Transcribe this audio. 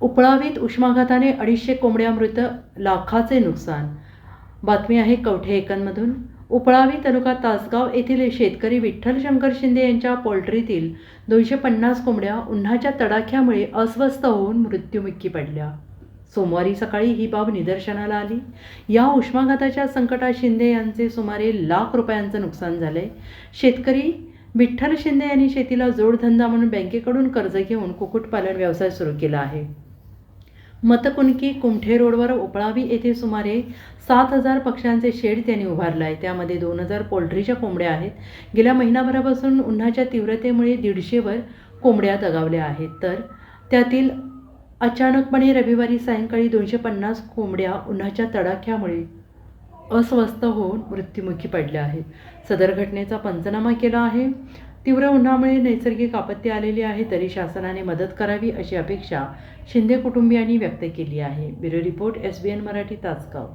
उपळावीत उष्माघाताने अडीचशे कोंबड्या मृत लाखाचे नुकसान. बातमी आहे कवठे एकनमधून उपळावी तालुका तासगाव येथील शेतकरी विठ्ठल शंकर शिंदे यांच्या पोल्ट्रीतील दोनशे पन्नास कोंबड्या उन्हाच्या तडाख्यामुळे अस्वस्थ होऊन मृत्युमुखी पडल्या. सोमवारी सकाळी ही बाब निदर्शनाला आली. या उष्माघाताच्या संकटात शिंदे यांचे सुमारे लाख रुपयांचं नुकसान झाले शेतकरी विठ्ठल शिंदे यांनी शेतीला जोडधंदा म्हणून बँकेकडून कर्ज घेऊन कुक्कुटपालन व्यवसाय सुरू केला आहे. मतकुणकी कुमठे रोडवर उपळावी येथे सुमारे सात हजार पक्ष्यांचे शेड त्यांनी उभारलं आहे त्यामध्ये दोन हजार पोल्ट्रीच्या कोंबड्या आहेत. गेल्या महिनाभरापासून उन्हाच्या तीव्रतेमुळे दीडशेवर कोंबड्या दगावल्या आहेत. तर त्यातील अचानकपणे रविवारी सायंकाळी दोनशे पन्नास कोंबड्या उन्हाच्या तडाख्यामुळे अस्वस्थ होऊन मृत्युमुखी पडल्या आहेत. सदर घटनेचा पंचनामा केला आहे. तीव्र उन्हामुळे नैसर्गिक आपत्ती आलेली आहे तरी शासनाने मदत करावी अशी अपेक्षा शिंदे कुटुंबियांनी व्यक्त केली आहे. Bureau report S B N Marathi Tasgaon.